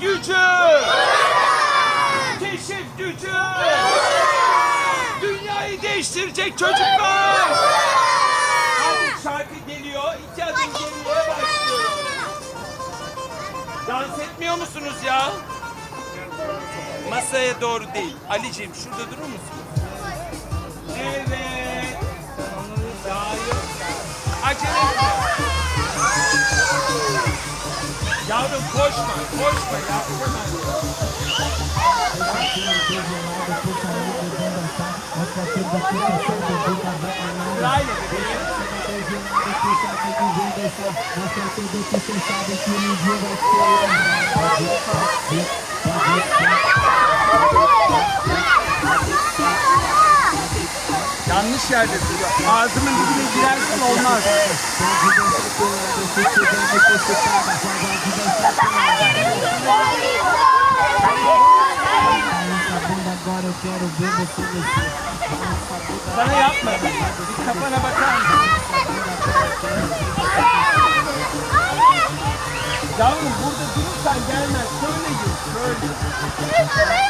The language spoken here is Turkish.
gücü. Keşif gücü. Dünyayı değiştirecek çocuklar. Artık şarkı geliyor. İki adım geriye başlıyor. Dans etmiyor musunuz ya? Masaya doğru değil. Ali'ciğim şurada durur musun? Yavrum koşma, koşma yavrum. Sırayla bebeğim. Yanlış yerde duruyor. Ağzımın dibine girersen olmaz. Bana yapma. Bir kafana bakar mısın? Yavrum burada durursan gelmez. Şöyle gir. Şöyle.